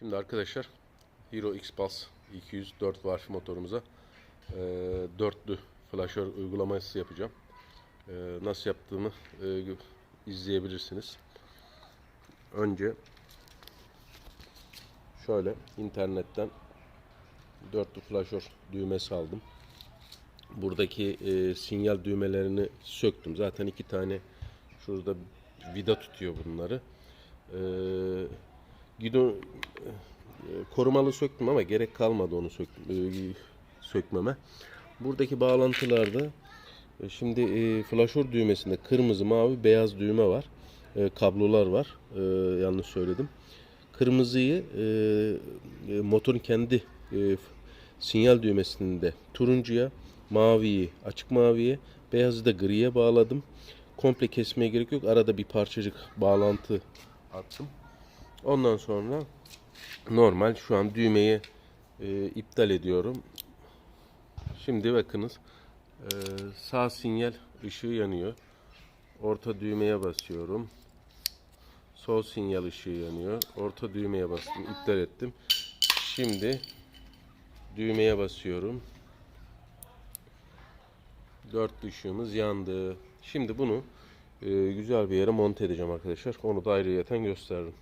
Şimdi arkadaşlar Hero X-Pulse 204 valve motorumuza e, dörtlü flaşör uygulaması yapacağım. E, nasıl yaptığımı e, izleyebilirsiniz. Önce şöyle internetten dörtlü flaşör düğmesi aldım. Buradaki e, sinyal düğmelerini söktüm. Zaten iki tane şurada vida tutuyor bunları. E, gidon e, korumalı söktüm ama gerek kalmadı onu sök, e, sökmeme. Buradaki bağlantılarda e, şimdi flaşör düğmesinde kırmızı, mavi, beyaz düğme var. Kablolar var. Yanlış söyledim. Kırmızıyı motorun kendi sinyal düğmesinde turuncuya, maviyi açık maviye, beyazı da griye bağladım. Komple kesmeye gerek yok. Arada bir parçacık bağlantı attım. Ondan sonra normal şu an düğmeyi e, iptal ediyorum. Şimdi bakınız e, sağ sinyal ışığı yanıyor. Orta düğmeye basıyorum. Sol sinyal ışığı yanıyor. Orta düğmeye bastım. iptal ettim. Şimdi düğmeye basıyorum. Dört ışığımız yandı. Şimdi bunu e, güzel bir yere monte edeceğim arkadaşlar. Onu da ayrıyeten gösteririm.